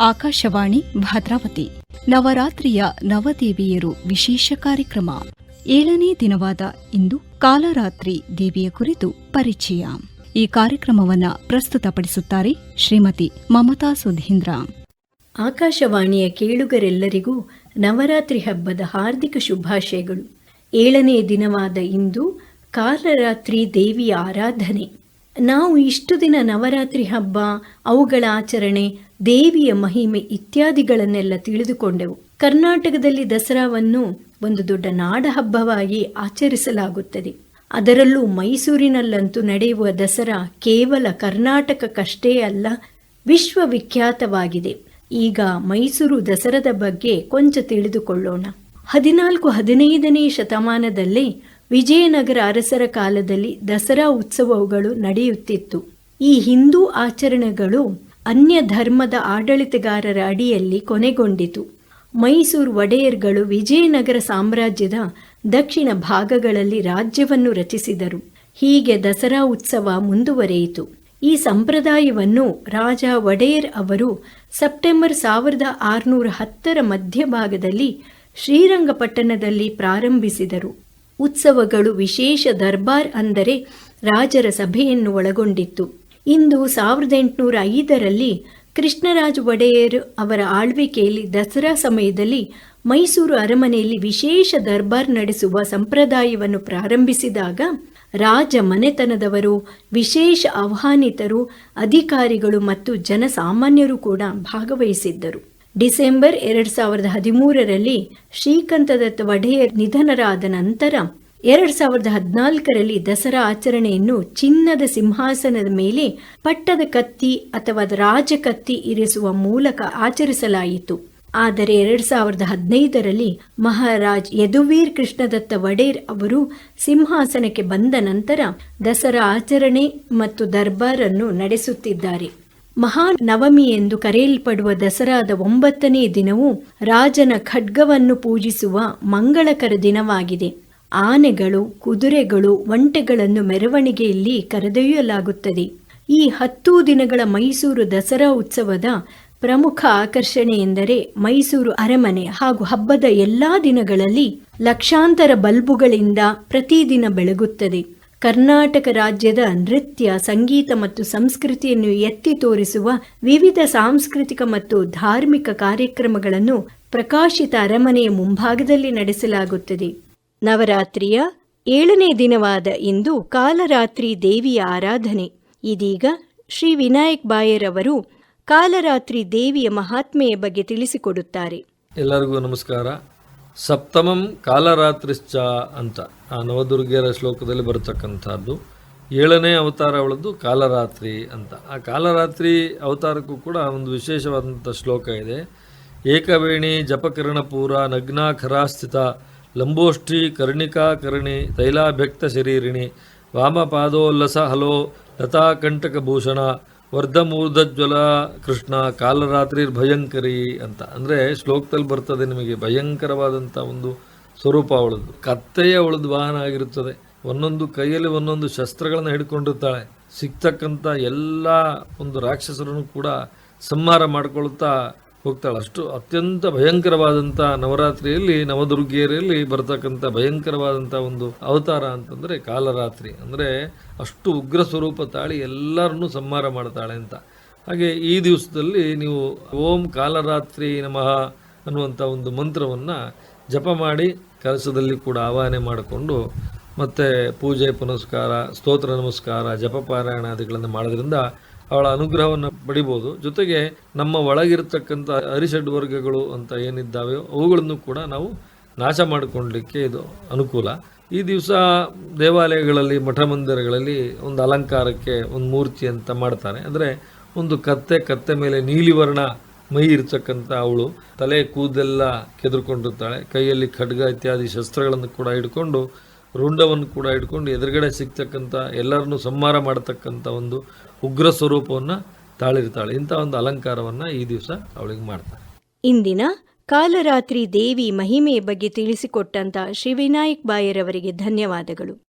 ಆಕಾಶವಾಣಿ ಭದ್ರಾವತಿ. ನವರಾತ್ರಿಯ ನವದೇವಿಯರು ವಿಶೇಷ ಕಾರ್ಯಕ್ರಮ. ಏಳನೇ ದಿನವಾದ ಇಂದು ಕಾಲರಾತ್ರಿ ದೇವಿಯ ಕುರಿತು ಪರಿಚಯ. ಈ ಕಾರ್ಯಕ್ರಮವನ್ನು ಪ್ರಸ್ತುತಪಡಿಸುತ್ತಾರೆ ಶ್ರೀಮತಿ ಮಮತಾ ಸುಧೀಂದ್ರ. ಆಕಾಶವಾಣಿಯ ಕೇಳುಗರೆಲ್ಲರಿಗೂ ನವರಾತ್ರಿ ಹಬ್ಬದ ಹಾರ್ದಿಕ ಶುಭಾಶಯಗಳು. ಏಳನೇ ದಿನವಾದ ಇಂದು ಕಾಲರಾತ್ರಿ ದೇವಿಯ ಆರಾಧನೆ. ನಾವು ಇಷ್ಟು ದಿನ ನವರಾತ್ರಿ ಹಬ್ಬ, ಅವುಗಳ ಆಚರಣೆ, ದೇವಿಯ ಮಹಿಮೆ ಇತ್ಯಾದಿಗಳನ್ನೆಲ್ಲ ತಿಳಿದುಕೊಂಡೆವು. ಕರ್ನಾಟಕದಲ್ಲಿ ದಸರಾವನ್ನು ಒಂದು ದೊಡ್ಡ ನಾಡ ಹಬ್ಬವಾಗಿ ಆಚರಿಸಲಾಗುತ್ತದೆ. ಅದರಲ್ಲೂ ಮೈಸೂರಿನಲ್ಲಂತೂ ನಡೆಯುವ ದಸರಾ ಕೇವಲ ಕರ್ನಾಟಕಕ್ಕಷ್ಟೇ ಅಲ್ಲ, ವಿಶ್ವವಿಖ್ಯಾತವಾಗಿದೆ. ಈಗ ಮೈಸೂರು ದಸರದ ಬಗ್ಗೆ ಕೊಂಚ ತಿಳಿದುಕೊಳ್ಳೋಣ. ಹದಿನಾಲ್ಕು ಹದಿನೈದನೇ ಶತಮಾನದಲ್ಲೇ ವಿಜಯನಗರ ಅರಸರ ಕಾಲದಲ್ಲಿ ದಸರಾ ಉತ್ಸವಗಳು ನಡೆಯುತ್ತಿತ್ತು. ಈ ಹಿಂದೂ ಆಚರಣೆಗಳು ಅನ್ಯ ಧರ್ಮದ ಆಡಳಿತಗಾರರ ಅಡಿಯಲ್ಲಿ ಕೊನೆಗೊಂಡಿತು. ಮೈಸೂರು ಒಡೆಯರ್ಗಳು ವಿಜಯನಗರ ಸಾಮ್ರಾಜ್ಯದ ದಕ್ಷಿಣ ಭಾಗಗಳಲ್ಲಿ ರಾಜ್ಯವನ್ನು ರಚಿಸಿದರು. ಹೀಗೆ ದಸರಾ ಉತ್ಸವ ಮುಂದುವರೆಯಿತು. ಈ ಸಂಪ್ರದಾಯವನ್ನು ರಾಜ ಒಡೆಯರ್ ಅವರು ಸೆಪ್ಟೆಂಬರ್ ಸಾವಿರದ ಆರುನೂರ ಹತ್ತರ ಮಧ್ಯಭಾಗದಲ್ಲಿ ಶ್ರೀರಂಗಪಟ್ಟಣದಲ್ಲಿ ಪ್ರಾರಂಭಿಸಿದರು. ಉತ್ಸವಗಳು ವಿಶೇಷ ದರ್ಬಾರ್ ಅಂದರೆ ರಾಜರ ಸಭೆಯನ್ನು ಒಳಗೊಂಡಿತ್ತು. ಇಂದು ಸಾವಿರದ ಎಂಟುನೂರ ಐದರಲ್ಲಿ ಕೃಷ್ಣರಾಜ ಒಡೆಯರ್ ಅವರ ಆಳ್ವಿಕೆಯಲ್ಲಿ ದಸರಾ ಸಮಯದಲ್ಲಿ ಮೈಸೂರು ಅರಮನೆಯಲ್ಲಿ ವಿಶೇಷ ದರ್ಬಾರ್ ನಡೆಸುವ ಸಂಪ್ರದಾಯವನ್ನು ಪ್ರಾರಂಭಿಸಿದಾಗ ರಾಜ ಮನೆತನದವರು, ವಿಶೇಷ ಆಹ್ವಾನಿತರು, ಅಧಿಕಾರಿಗಳು ಮತ್ತು ಜನಸಾಮಾನ್ಯರು ಕೂಡ ಭಾಗವಹಿಸಿದ್ದರು. ಡಿಸೆಂಬರ್ ಎರಡ್ ಸಾವಿರದ ಹದಿಮೂರರಲ್ಲಿ ಶ್ರೀಕಂಠದತ್ತ ಒಡೆಯರ್ ನಿಧನರಾದ ನಂತರ ಎರಡ್ ಸಾವಿರದ ಹದಿನಾಲ್ಕರಲ್ಲಿ ದಸರಾ ಆಚರಣೆಯನ್ನು ಚಿನ್ನದ ಸಿಂಹಾಸನದ ಮೇಲೆ ಪಟ್ಟದ ಕತ್ತಿ ಅಥವಾ ರಾಜಕತ್ತಿ ಇರಿಸುವ ಮೂಲಕ ಆಚರಿಸಲಾಯಿತು. ಆದರೆ ಎರಡ್ ಸಾವಿರದ ಹದಿನೈದರಲ್ಲಿ ಮಹಾರಾಜ್ ಯದುವೀರ್ ಕೃಷ್ಣದತ್ತ ಒಡೇರ್ ಅವರು ಸಿಂಹಾಸನಕ್ಕೆ ಬಂದ ನಂತರ ದಸರಾ ಆಚರಣೆ ಮತ್ತು ದರ್ಬಾರನ್ನು ನಡೆಸುತ್ತಿದ್ದಾರೆ. ಮಹಾನವಮಿ ಎಂದು ಕರೆಯಲ್ಪಡುವ ದಸರಾದ ಒಂಬತ್ತನೇ ದಿನವು ರಾಜನ ಖಡ್ಗವನ್ನು ಪೂಜಿಸುವ ಮಂಗಳಕರ ದಿನವಾಗಿದೆ. ಆನೆಗಳು, ಕುದುರೆಗಳು, ಒಂಟೆಗಳನ್ನು ಮೆರವಣಿಗೆಯಲ್ಲಿ ಕರೆದೊಯ್ಯಲಾಗುತ್ತದೆ. ಈ ಹತ್ತು ದಿನಗಳ ಮೈಸೂರು ದಸರಾ ಉತ್ಸವದ ಪ್ರಮುಖ ಆಕರ್ಷಣೆ ಎಂದರೆ ಮೈಸೂರು ಅರಮನೆ ಹಾಗೂ ಹಬ್ಬದ ಎಲ್ಲಾ ದಿನಗಳಲ್ಲಿ ಲಕ್ಷಾಂತರ ಬಲ್ಬುಗಳಿಂದ ಪ್ರತಿದಿನ ಬೆಳಗುತ್ತದೆ. ಕರ್ನಾಟಕ ರಾಜ್ಯದ ನೃತ್ಯ, ಸಂಗೀತ ಮತ್ತು ಸಂಸ್ಕೃತಿಯನ್ನು ಎತ್ತಿ ತೋರಿಸುವ ವಿವಿಧ ಸಾಂಸ್ಕೃತಿಕ ಮತ್ತು ಧಾರ್ಮಿಕ ಕಾರ್ಯಕ್ರಮಗಳನ್ನು ಪ್ರಕಾಶಿತ ಅರಮನೆಯ ಮುಂಭಾಗದಲ್ಲಿ ನಡೆಸಲಾಗುತ್ತದೆ. ನವರಾತ್ರಿಯ ಏಳನೇ ದಿನವಾದ ಇಂದು ಕಾಲರಾತ್ರಿ ದೇವಿಯ ಆರಾಧನೆ. ಇದೀಗ ಶ್ರೀ ವಿನಾಯಕ್ ಬಾಯರ್ ಅವರು ಕಾಲರಾತ್ರಿ ದೇವಿಯ ಮಹಾತ್ಮೆಯ ಬಗ್ಗೆ ತಿಳಿಸಿಕೊಡುತ್ತಾರೆ. ಎಲ್ಲರಿಗೂ ನಮಸ್ಕಾರ. ಸಪ್ತಮಂ ಕಾಲರಾತ್ರಿಶ್ಚ ಅಂತ ಆ ನವದುರ್ಗೆಯರ ಶ್ಲೋಕದಲ್ಲಿ ಬರತಕ್ಕಂಥದ್ದು. ಏಳನೇ ಅವತಾರ ಅವಳದ್ದು ಕಾಲರಾತ್ರಿ ಅಂತ. ಆ ಕಾಲರಾತ್ರಿ ಅವತಾರಕ್ಕೂ ಕೂಡ ಒಂದು ವಿಶೇಷವಾದಂಥ ಶ್ಲೋಕ ಇದೆ. ಏಕವೇಣಿ ಜಪಕಿರಣಪೂರ ನಗ್ನಾಖರಾಸ್ಥಿತ ಲಂಬೋಷ್ಠಿ ಕರ್ಣಿಕಾ ಕರ್ಣಿ ತೈಲಾಭ್ಯಕ್ತ ಶರೀರಿಣಿ ವಾಮಪಾದೋಲ್ಲಸ ಹಲೋ ಲತಾಕಂಟಕಭೂಷಣ ವರ್ಧಮೂರ್ಧಜ್ವಲ ಕೃಷ್ಣ ಕಾಲರಾತ್ರಿ ಭಯಂಕರಿ ಅಂತ. ಅಂದರೆ ಶ್ಲೋಕದಲ್ಲಿ ಬರ್ತದೆ ನಿಮಗೆ ಭಯಂಕರವಾದಂಥ ಒಂದು ಸ್ವರೂಪ ಅವಳದ್ದು. ಕತ್ತೆಯ ಅವಳದ್ದು ವಾಹನ ಆಗಿರುತ್ತದೆ. ಒಂದೊಂದು ಕೈಯಲ್ಲಿ ಒಂದೊಂದು ಶಸ್ತ್ರಗಳನ್ನು ಹಿಡ್ಕೊಂಡಿರ್ತಾಳೆ. ಸಿಗ್ತಕ್ಕಂಥ ಎಲ್ಲ ಒಂದು ರಾಕ್ಷಸರನ್ನು ಕೂಡ ಸಂಹಾರ ಮಾಡಿಕೊಳ್ತಾ ಹೋಗ್ತಾಳೆ. ಅಷ್ಟು ಅತ್ಯಂತ ಭಯಂಕರವಾದಂಥ ನವರಾತ್ರಿಯಲ್ಲಿ, ನವದುರ್ಗಿಯರಲ್ಲಿ ಬರತಕ್ಕಂಥ ಭಯಂಕರವಾದಂಥ ಒಂದು ಅವತಾರ ಅಂತಂದರೆ ಕಾಲರಾತ್ರಿ. ಅಂದರೆ ಅಷ್ಟು ಉಗ್ರ ಸ್ವರೂಪ ತಾಳಿ ಎಲ್ಲರನ್ನೂ ಸಂಹಾರ ಮಾಡ್ತಾಳೆ ಅಂತ. ಹಾಗೆ ಈ ದಿವಸದಲ್ಲಿ ನೀವು ಓಂ ಕಾಲರಾತ್ರಿ ನಮಃ ಅನ್ನುವಂಥ ಒಂದು ಮಂತ್ರವನ್ನು ಜಪ ಮಾಡಿ ಕೆಲಸದಲ್ಲಿ ಕೂಡ ಆವಾಹನೆ ಮಾಡಿಕೊಂಡು ಮತ್ತು ಪೂಜೆ, ಪುನಸ್ಕಾರ, ಸ್ತೋತ್ರ, ನಮಸ್ಕಾರ, ಜಪ ಪಾರಾಯಣಾದಿಗಳನ್ನು ಮಾಡೋದ್ರಿಂದ ಅವಳ ಅನುಗ್ರಹವನ್ನು ಪಡಿಬೋದು. ಜೊತೆಗೆ ನಮ್ಮ ಒಳಗಿರತಕ್ಕಂಥ ಅರಿಷಡ್ ವರ್ಗಗಳು ಅಂತ ಏನಿದ್ದಾವೆ ಅವುಗಳನ್ನು ಕೂಡ ನಾವು ನಾಶ ಮಾಡಿಕೊಳ್ಳಲಿಕ್ಕೆ ಇದು ಅನುಕೂಲ. ಈ ದಿವಸ ದೇವಾಲಯಗಳಲ್ಲಿ ಮಠ ಮಂದಿರಗಳಲ್ಲಿ ಒಂದು ಅಲಂಕಾರಕ್ಕೆ ಒಂದು ಮೂರ್ತಿ ಅಂತ ಮಾಡ್ತಾರೆ. ಅಂದರೆ ಒಂದು ಕತ್ತೆ ಕತ್ತೆ ಮೇಲೆ ನೀಲಿ ವರ್ಣ ಮೈ ಇರ್ತಕ್ಕಂಥ ಅವಳು. ತಲೆ ಕೂದೆಲ್ಲ ಕೆದರ್ಕೊಂಡಿರ್ತಾಳೆ. ಕೈಯಲ್ಲಿ ಖಡ್ಗ ಇತ್ಯಾದಿ ಶಸ್ತ್ರಗಳನ್ನು ಕೂಡ ಹಿಡ್ಕೊಂಡು, ರುಂಡವನ್ನು ಕೂಡ ಇಟ್ಕೊಂಡು ಎದುರುಗಡೆ ಸಿಗ್ತಕ್ಕಂಥ ಎಲ್ಲರನ್ನೂ ಸಂಹಾರ ಮಾಡತಕ್ಕಂಥ ಒಂದು ಉಗ್ರ ಸ್ವರೂಪವನ್ನು ತಾಳಿರ್ತಾಳೆ. ಇಂಥ ಒಂದು ಅಲಂಕಾರವನ್ನು ಈ ದಿವಸ ಅವಳಿಗೆ ಮಾಡ್ತಾರೆ ಇಂದಿನ ಕಾಲರಾತ್ರಿ ದೇವಿ ಮಹಿಮೆಯ ಬಗ್ಗೆ ತಿಳಿಸಿಕೊಟ್ಟಂತ ಶ್ರೀ ವಿನಾಯಕ್ ಬಾಯರವರಿಗೆ ಧನ್ಯವಾದಗಳು.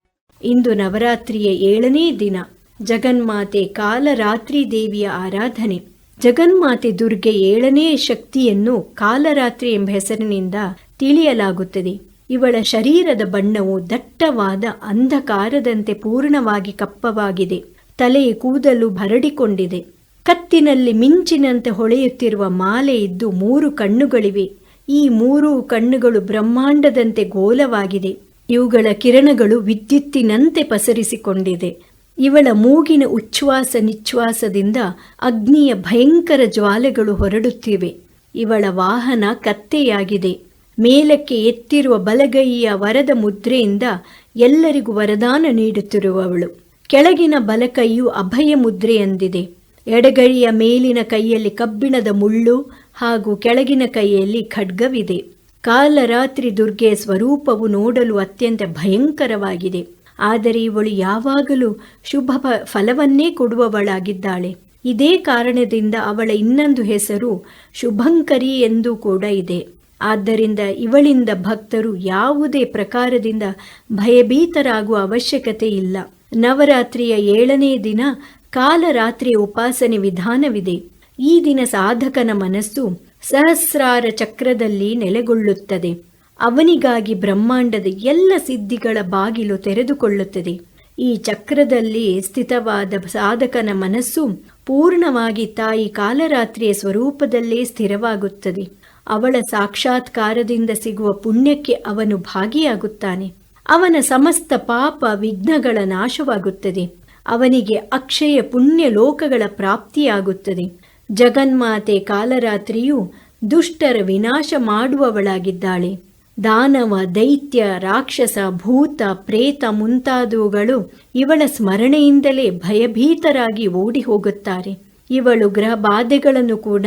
ಇಂದು ನವರಾತ್ರಿಯ ಏಳನೇ ದಿನ. ಜಗನ್ಮಾತೆ ಕಾಲರಾತ್ರಿ ದೇವಿಯ ಆರಾಧನೆ. ಜಗನ್ಮಾತೆ ದುರ್ಗೆ ಏಳನೇ ಶಕ್ತಿಯನ್ನು ಕಾಲರಾತ್ರಿ ಎಂಬ ಹೆಸರಿನಿಂದ ತಿಳಿಯಲಾಗುತ್ತದೆ. ಇವಳ ಶರೀರದ ಬಣ್ಣವು ದಟ್ಟವಾದ ಅಂಧಕಾರದಂತೆ ಪೂರ್ಣವಾಗಿ ಕಪ್ಪವಾಗಿದೆ. ತಲೆಯ ಕೂದಲು ಭರಡಿಕೊಂಡಿದೆ ಕತ್ತಿನಲ್ಲಿ ಮಿಂಚಿನಂತೆ ಹೊಳೆಯುತ್ತಿರುವ ಮಾಲೆ ಇದ್ದು ಮೂರು ಕಣ್ಣುಗಳಿವೆ. ಈ ಮೂರು ಕಣ್ಣುಗಳು ಬ್ರಹ್ಮಾಂಡದಂತೆ ಗೋಲವಾಗಿದೆ. ಇವುಗಳ ಕಿರಣಗಳು ವಿದ್ಯುತ್ತಿನಂತೆ ಪಸರಿಸಿಕೊಂಡಿದೆ. ಇವಳ ಮೂಗಿನ ಉಚ್ಛ್ವಾಸ ನಿಚ್ಛ್ವಾಸದಿಂದ ಅಗ್ನಿಯ ಭಯಂಕರ ಜ್ವಾಲೆಗಳು ಹೊರಡುತ್ತಿವೆ. ಇವಳ ವಾಹನ ಕತ್ತೆಯಾಗಿದೆ. ಮೇಲಕ್ಕೆ ಎತ್ತಿರುವ ಬಲಗೈಯ ವರದ ಮುದ್ರೆಯಿಂದ ಎಲ್ಲರಿಗೂ ವರದಾನ ನೀಡುತ್ತಿರುವವಳು. ಕೆಳಗಿನ ಬಲಕೈಯು ಅಭಯ ಮುದ್ರೆಯಂದಿದೆ ಎಡಗೈಯ ಮೇಲಿನ ಕೈಯಲ್ಲಿ ಕಬ್ಬಿಣದ ಮುಳ್ಳು ಹಾಗೂ ಕೆಳಗಿನ ಕೈಯಲ್ಲಿ ಖಡ್ಗವಿದೆ. ಕಾಲರಾತ್ರಿ ದುರ್ಗೆ ಸ್ವರೂಪವು ನೋಡಲು ಅತ್ಯಂತ ಭಯಂಕರವಾಗಿದೆ. ಆದರೆ ಇವಳು ಯಾವಾಗಲೂ ಶುಭ ಫಲವನ್ನೇ ಕೊಡುವವಳಾಗಿದ್ದಾಳೆ. ಇದೇ ಕಾರಣದಿಂದ ಅವಳ ಇನ್ನೊಂದು ಹೆಸರು ಶುಭಂಕರಿ ಎಂದು ಕೂಡ ಇದೆ. ಆದ್ದರಿಂದ ಇವಳಿಂದ ಭಕ್ತರು ಯಾವುದೇ ಪ್ರಕಾರದಿಂದ ಭಯಭೀತರಾಗುವ ಅವಶ್ಯಕತೆ ಇಲ್ಲ. ನವರಾತ್ರಿಯ ಏಳನೇ ದಿನ ಕಾಲರಾತ್ರಿ ಉಪಾಸನೆ ವಿಧಾನವಿದೆ. ಈ ದಿನ ಸಾಧಕನ ಮನಸ್ಸು ಸಹಸ್ರಾರ ಚಕ್ರದಲ್ಲಿ ನೆಲೆಗೊಳ್ಳುತ್ತದೆ. ಅವನಿಗಾಗಿ ಬ್ರಹ್ಮಾಂಡದ ಎಲ್ಲ ಸಿದ್ಧಿಗಳ ಬಾಗಿಲು ತೆರೆದುಕೊಳ್ಳುತ್ತದೆ. ಈ ಚಕ್ರದಲ್ಲಿ ಸ್ಥಿತವಾದ ಸಾಧಕನ ಮನಸ್ಸು ಪೂರ್ಣವಾಗಿ ತಾಯಿ ಕಾಲರಾತ್ರಿಯ ಸ್ವರೂಪದಲ್ಲೇ ಸ್ಥಿರವಾಗುತ್ತದೆ. ಅವಳ ಸಾಕ್ಷಾತ್ಕಾರದಿಂದ ಸಿಗುವ ಪುಣ್ಯಕ್ಕೆ ಅವನು ಭಾಗಿಯಾಗುತ್ತಾನೆ. ಅವನ ಸಮಸ್ತ ಪಾಪ ವಿಘ್ನಗಳ ನಾಶವಾಗುತ್ತದೆ. ಅವನಿಗೆ ಅಕ್ಷಯ ಪುಣ್ಯ ಲೋಕಗಳ ಪ್ರಾಪ್ತಿಯಾಗುತ್ತದೆ. ಜಗನ್ಮಾತೆ ಕಾಲರಾತ್ರಿಯು ದುಷ್ಟರ ವಿನಾಶ ಮಾಡುವವಳಾಗಿದ್ದಾಳೆ. ದಾನವ, ದೈತ್ಯ, ರಾಕ್ಷಸ, ಭೂತ, ಪ್ರೇತ ಮುಂತಾದವುಗಳು ಇವಳ ಸ್ಮರಣೆಯಿಂದಲೇ ಭಯಭೀತರಾಗಿ ಓಡಿ ಹೋಗುತ್ತಾರೆ ಇವಳು ಗ್ರಹ ಬಾಧೆಗಳನ್ನು ಕೂಡ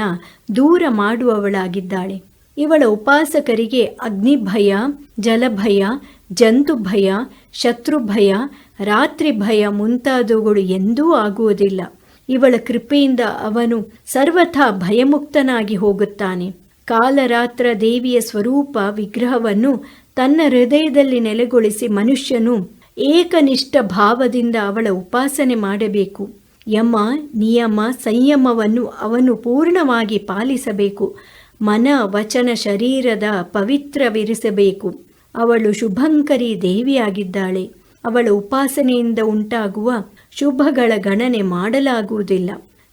ದೂರ ಮಾಡುವವಳಾಗಿದ್ದಾಳೆ. ಇವಳ ಉಪಾಸಕರಿಗೆ ಅಗ್ನಿಭಯ, ಜಲಭಯ ಜಂತು ಭಯ ಶತ್ರು ಭಯ ರಾತ್ರಿ ಭಯ ಮುಂತಾದವುಗಳು ಎಂದೂ ಆಗುವುದಿಲ್ಲ. ಇವಳ ಕೃಪೆಯಿಂದ ಅವನು ಸರ್ವಥಾ ಭಯಮುಕ್ತನಾಗಿ ಹೋಗುತ್ತಾನೆ. ಕಾಲರಾತ್ರ ದೇವಿಯ ಸ್ವರೂಪ ವಿಗ್ರಹವನ್ನು ತನ್ನ ಹೃದಯದಲ್ಲಿ ನೆಲೆಗೊಳಿಸಿ ಮನುಷ್ಯನು ಏಕನಿಷ್ಠ ಭಾವದಿಂದ ಅವಳ ಉಪಾಸನೆ ಮಾಡಬೇಕು. ಯಮ, ನಿಯಮ, ಸಂಯಮವನ್ನು ಅವನು ಪೂರ್ಣವಾಗಿ ಪಾಲಿಸಬೇಕು. ಮನ, ವಚನ, ಶರೀರದ ಪವಿತ್ರವಿರಿಸಬೇಕು. ಅವಳು ಶುಭಂಕರಿ ದೇವಿಯಾಗಿದ್ದಾಳೆ. ಅವಳ ಉಪಾಸನೆಯಿಂದ ಉಂಟಾಗುವ ಶುಭಗಳ ಗಣನೆ ಮಾಡಲಾಗುವುದಿಲ್ಲ.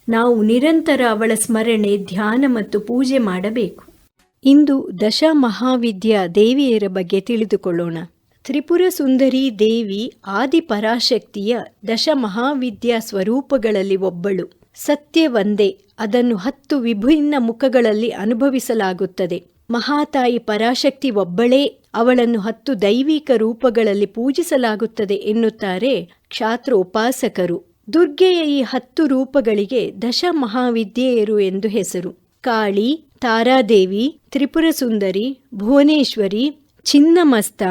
ನಾವು ನಿರಂತರ ಅವಳ ಸ್ಮರಣೆ, ಧ್ಯಾನ ಮತ್ತು ಪೂಜೆ ಮಾಡಬೇಕು. ಇಂದು ದಶ ಮಹಾವಿದ್ಯಾ ದೇವಿಯರ ಬಗ್ಗೆ ತಿಳಿದುಕೊಳ್ಳೋಣ. ತ್ರಿಪುರ ಸುಂದರಿ ದೇವಿ ಆದಿ ಪರಾಶಕ್ತಿಯ ದಶ ಮಹಾವಿದ್ಯಾ ಸ್ವರೂಪಗಳಲ್ಲಿ ಒಬ್ಬಳು. ಸತ್ಯ ಒಂದೇ, ಅದನ್ನು ಹತ್ತು ವಿಭಿನ್ನ ಮುಖಗಳಲ್ಲಿ ಅನುಭವಿಸಲಾಗುತ್ತದೆ. ಮಹಾತಾಯಿ ಪರಾಶಕ್ತಿ ಒಬ್ಬಳೇ, ಅವಳನ್ನು ಹತ್ತು ದೈವಿಕ ರೂಪಗಳಲ್ಲಿ ಪೂಜಿಸಲಾಗುತ್ತದೆ ಎನ್ನುತ್ತಾರೆ ಕ್ಷಾತ್ರ ಉಪಾಸಕರು ದುರ್ಗೆಯ ಈ ಹತ್ತು ರೂಪಗಳಿಗೆ ದಶ ಮಹಾವಿದ್ಯೆಯರು ಎಂದು ಹೆಸರು. ಕಾಳಿ, ತಾರಾದೇವಿ ತ್ರಿಪುರ ಸುಂದರಿ ಭುವನೇಶ್ವರಿ, ಚಿನ್ನಮಸ್ತ,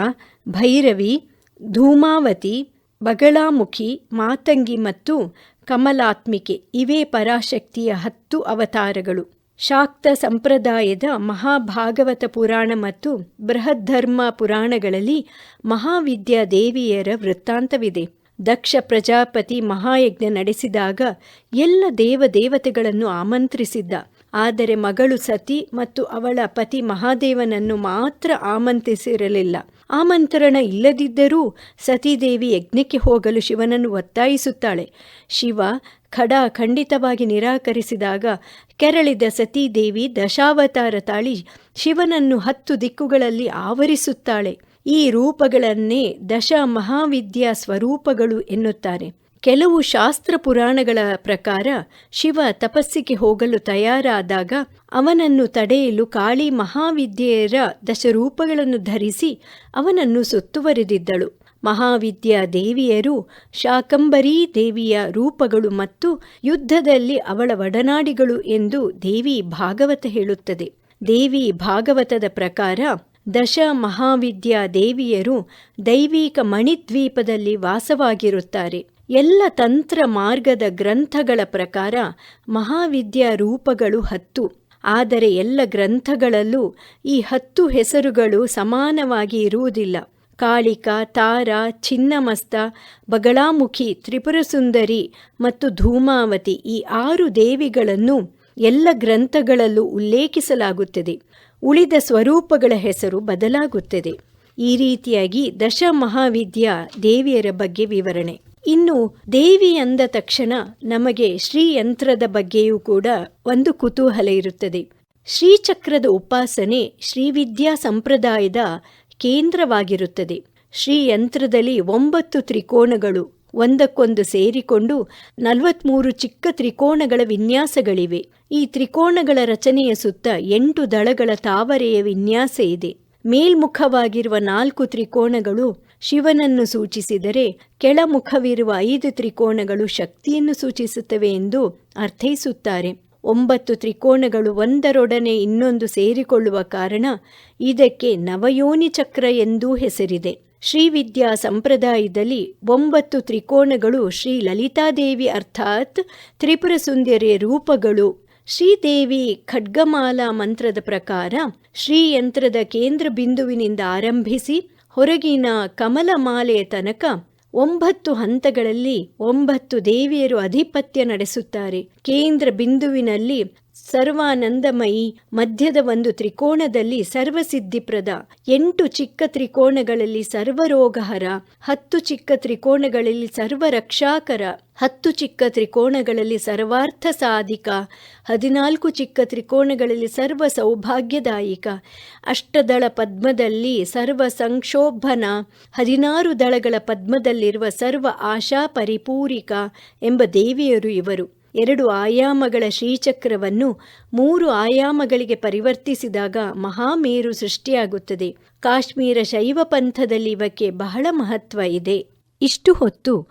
ಭೈರವಿ, ಧೂಮಾವತಿ ಬಗಳಾಮುಖಿ ಮಾತಂಗಿ ಮತ್ತು ಕಮಲಾತ್ಮಿಕೆ ಇವೇ ಪರಾಶಕ್ತಿಯ ಹತ್ತು ಅವತಾರಗಳು. ಶಾಕ್ತ ಸಂಪ್ರದಾಯದ ಮಹಾಭಾಗವತ ಪುರಾಣ ಮತ್ತು ಬೃಹದ್ಧರ್ಮ ಪುರಾಣಗಳಲ್ಲಿ ಮಹಾವಿದ್ಯಾ ದೇವಿಯರ ವೃತ್ತಾಂತವಿದೆ. ದಕ್ಷ ಪ್ರಜಾಪತಿ ಮಹಾಯಜ್ಞ ನಡೆಸಿದಾಗ ಎಲ್ಲ ದೇವದೇವತೆಗಳನ್ನು ಆಮಂತ್ರಿಸಿದ್ದ. ಆದರೆ ಮಗಳು ಸತಿ ಮತ್ತು ಅವಳ ಪತಿ ಮಹಾದೇವನನ್ನು ಮಾತ್ರ ಆಮಂತ್ರಿಸಿರಲಿಲ್ಲ. ಆಮಂತ್ರಣ ಇಲ್ಲದಿದ್ದರೂ ಸತೀದೇವಿ ಯಜ್ಞಕ್ಕೆ ಹೋಗಲು ಶಿವನನ್ನು ಒತ್ತಾಯಿಸುತ್ತಾಳೆ. ಶಿವ ಖಡ ಖಂಡಿತವಾಗಿ ನಿರಾಕರಿಸಿದಾಗ ಕೆರಳಿದ ಸತೀದೇವಿ ದಶಾವತಾರ ತಾಳಿ ಶಿವನನ್ನು ಹತ್ತು ದಿಕ್ಕುಗಳಲ್ಲಿ ಆವರಿಸುತ್ತಾಳೆ. ಈ ರೂಪಗಳನ್ನೇ ದಶ ಮಹಾವಿದ್ಯಾ ಸ್ವರೂಪಗಳು ಎನ್ನುತ್ತಾರೆ. ಕೆಲವು ಶಾಸ್ತ್ರ ಪುರಾಣಗಳ ಪ್ರಕಾರ ಶಿವ ತಪಸ್ಸಿಗೆ ಹೋಗಲು ತಯಾರಾದಾಗ ಅವನನ್ನು ತಡೆಯಲು ಕಾಳಿ ಮಹಾವಿದ್ಯೆಯರ ದಶರೂಪಗಳನ್ನು ಧರಿಸಿ ಅವನನ್ನು ಸುತ್ತುವರಿದಿದ್ದಳು. ಮಹಾವಿದ್ಯಾ ದೇವಿಯರು ಶಾಕಂಬರೀ ದೇವಿಯ ರೂಪಗಳು ಮತ್ತು ಯುದ್ಧದಲ್ಲಿ ಅವಳ ಒಡನಾಡಿಗಳು ಎಂದು ದೇವಿ ಭಾಗವತ ಹೇಳುತ್ತದೆ. ದೇವಿ ಭಾಗವತದ ಪ್ರಕಾರ ದಶ ಮಹಾವಿದ್ಯಾ ದೇವಿಯರು ದೈವಿಕ ಮಣಿದ್ವೀಪದಲ್ಲಿ ವಾಸವಾಗಿರುತ್ತಾರೆ. ಎಲ್ಲ ತಂತ್ರ ಮಾರ್ಗದ ಗ್ರಂಥಗಳ ಪ್ರಕಾರ ಮಹಾವಿದ್ಯಾ ರೂಪಗಳು ಹತ್ತು. ಆದರೆ ಎಲ್ಲ ಗ್ರಂಥಗಳಲ್ಲೂ ಈ ಹತ್ತು ಹೆಸರುಗಳು ಸಮಾನವಾಗಿ ಇರುವುದಿಲ್ಲ. ಕಾಳಿಕ, ತಾರ, ಚಿನ್ನಮಸ್ತ ಬಗಳಾಮುಖಿ ತ್ರಿಪುರಸುಂದರಿ ಮತ್ತು ಧೂಮಾವತಿ ಈ ಆರು ದೇವಿಗಳನ್ನು ಎಲ್ಲ ಗ್ರಂಥಗಳಲ್ಲೂ ಉಲ್ಲೇಖಿಸಲಾಗುತ್ತದೆ. ಉಳಿದ ಸ್ವರೂಪಗಳ ಹೆಸರು ಬದಲಾಗುತ್ತದೆ. ಈ ರೀತಿಯಾಗಿ ದಶ ಮಹಾವಿದ್ಯಾ ದೇವಿಯರ ಬಗ್ಗೆ ವಿವರಣೆ. ಇನ್ನು ದೇವಿ ಅಂದ ತಕ್ಷಣ ನಮಗೆ ಶ್ರೀಯಂತ್ರದ ಬಗ್ಗೆಯೂ ಕೂಡ ಒಂದು ಕುತೂಹಲ ಇರುತ್ತದೆ. ಶ್ರೀಚಕ್ರದ ಉಪಾಸನೆ ಶ್ರೀವಿದ್ಯಾ ಸಂಪ್ರದಾಯದ ಕೇಂದ್ರವಾಗಿರುತ್ತದೆ. ಶ್ರೀಯಂತ್ರದಲ್ಲಿ ಒಂಬತ್ತು ತ್ರಿಕೋಣಗಳು ಒಂದಕ್ಕೊಂದು ಸೇರಿಕೊಂಡು ನಲವತ್ಮೂರು ಚಿಕ್ಕ ತ್ರಿಕೋಣಗಳ ವಿನ್ಯಾಸಗಳಿವೆ. ಈ ತ್ರಿಕೋಣಗಳ ರಚನೆಯ ಸುತ್ತ ಎಂಟು ದಳಗಳ ತಾವರೆಯ ವಿನ್ಯಾಸ ಇದೆ. ಮೇಲ್ಮುಖವಾಗಿರುವ ನಾಲ್ಕು ತ್ರಿಕೋಣಗಳು ಶಿವನನ್ನು ಸೂಚಿಸಿದರೆ ಕೆಳಮುಖವಿರುವ ಐದು ತ್ರಿಕೋಣಗಳು ಶಕ್ತಿಯನ್ನು ಸೂಚಿಸುತ್ತವೆ ಎಂದು ಅರ್ಥೈಸುತ್ತಾರೆ. ಒಂಬತ್ತು ತ್ರಿಕೋಣಗಳು ಒಂದರೊಡನೆ ಇನ್ನೊಂದು ಸೇರಿಕೊಳ್ಳುವ ಕಾರಣ ಇದಕ್ಕೆ ನವಯೋನಿ ಚಕ್ರ ಎಂದೂ ಹೆಸರಿದೆ. ಶ್ರೀವಿದ್ಯಾ ಸಂಪ್ರದಾಯದಲ್ಲಿ ಒಂಬತ್ತು ತ್ರಿಕೋಣಗಳು ಶ್ರೀ ಲಲಿತಾದೇವಿ ಅರ್ಥಾತ್ ತ್ರಿಪುರ ಸುಂದರಿಯ ರೂಪಗಳು. ಶ್ರೀದೇವಿ ಖಡ್ಗಮಾಲಾ ಮಂತ್ರದ ಪ್ರಕಾರ ಶ್ರೀಯಂತ್ರದ ಕೇಂದ್ರ ಬಿಂದುವಿನಿಂದ ಆರಂಭಿಸಿ ಹೊರಗಿನ ಕಮಲಮಾಲೆಯ ತನಕ ಒಂಬತ್ತು ಹಂತಗಳಲ್ಲಿ ಒಂಬತ್ತು ದೇವಿಯರು ಅಧಿಪತ್ಯ ನಡೆಸುತ್ತಾರೆ. ಕೇಂದ್ರ ಬಿಂದುವಿನಲ್ಲಿ ಸರ್ವಾನಂದಮಯಿ ಮಧ್ಯದ ಒಂದು ತ್ರಿಕೋಣದಲ್ಲಿ ಸರ್ವಸಿದ್ಧಿಪ್ರದ ಎಂಟು ಚಿಕ್ಕ ತ್ರಿಕೋಣಗಳಲ್ಲಿ ಸರ್ವರೋಗಹರ, ಹತ್ತು ಚಿಕ್ಕ ತ್ರಿಕೋಣಗಳಲ್ಲಿ ಸರ್ವರಕ್ಷಾಕರ, ಹತ್ತು ಚಿಕ್ಕ ತ್ರಿಕೋಣಗಳಲ್ಲಿ ಸರ್ವಾರ್ಥ ಸಾಧಿಕ ಹದಿನಾಲ್ಕು ಚಿಕ್ಕ ತ್ರಿಕೋಣಗಳಲ್ಲಿ ಸರ್ವ ಸೌಭಾಗ್ಯದಾಯಿಕ ಅಷ್ಟದಳ ಪದ್ಮದಲ್ಲಿ ಸರ್ವ ಸಂಕ್ಷೋಭನ ಹದಿನಾರು ದಳಗಳ ಪದ್ಮದಲ್ಲಿರುವ ಸರ್ವ ಆಶಾ ಪರಿಪೂರಿಕ ಎಂಬ ದೇವಿಯರು ಇವರು. ಎರಡು ಆಯಾಮಗಳ ಶ್ರೀಚಕ್ರವನ್ನು ಮೂರು ಆಯಾಮಗಳಿಗೆ ಪರಿವರ್ತಿಸಿದಾಗ ಮಹಾಮೇರು ಸೃಷ್ಟಿಯಾಗುತ್ತದೆ. ಕಾಶ್ಮೀರ ಶೈವ ಪಂಥದಲ್ಲಿ ಇವಕ್ಕೆ ಬಹಳ ಮಹತ್ವ ಇದೆ. ಇಷ್ಟು ಹೊತ್ತು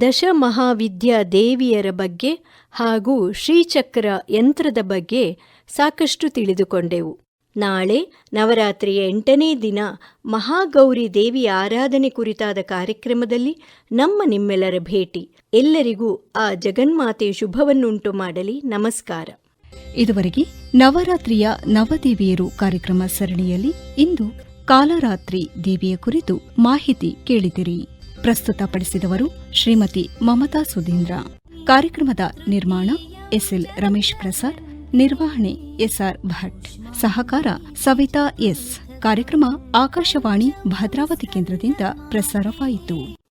ದಶ ಮಹಾವಿದ್ಯಾ ದೇವಿಯರ ಬಗ್ಗೆ ಹಾಗೂ ಶ್ರೀಚಕ್ರ ಯಂತ್ರದ ಬಗ್ಗೆ ಸಾಕಷ್ಟು ತಿಳಿದುಕೊಂಡೆವು. ನಾಳೆ ನವರಾತ್ರಿಯ ಎಂಟನೇ ದಿನ ಮಹಾಗೌರಿ ದೇವಿಯ ಆರಾಧನೆ ಕುರಿತಾದ ಕಾರ್ಯಕ್ರಮದಲ್ಲಿ ನಮ್ಮ ನಿಮ್ಮೆಲ್ಲರ ಭೇಟಿ. ಎಲ್ಲರಿಗೂ ಆ ಜಗನ್ಮಾತೆಯ ಶುಭವನ್ನುಂಟು ಮಾಡಲಿ. ನಮಸ್ಕಾರ. ಇದುವರೆಗೆ ನವರಾತ್ರಿಯ ನವದೇವಿಯರು ಕಾರ್ಯಕ್ರಮ ಸರಣಿಯಲ್ಲಿ ಇಂದು ಕಾಲರಾತ್ರಿ ದೇವಿಯ ಕುರಿತು ಮಾಹಿತಿ ಕೇಳಿದಿರಿ. ಪ್ರಸ್ತುತಪಡಿಸಿದವರು ಶ್ರೀಮತಿ ಮಮತಾ ಸುಧೀಂದ್ರ. ಕಾರ್ಯಕ್ರಮದ ನಿರ್ಮಾಣ ಎಸ್ಎಲ್ ರಮೇಶ್ ಪ್ರಸಾದ್ ನಿರ್ವಹಣೆ ಎಸ್ಆರ್ ಭಟ್. ಸಹಕಾರ ಸವಿತಾ ಎಸ್. ಕಾರ್ಯಕ್ರಮ ಆಕಾಶವಾಣಿ ಭದ್ರಾವತಿ ಕೇಂದ್ರದಿಂದ ಪ್ರಸಾರವಾಯಿತು.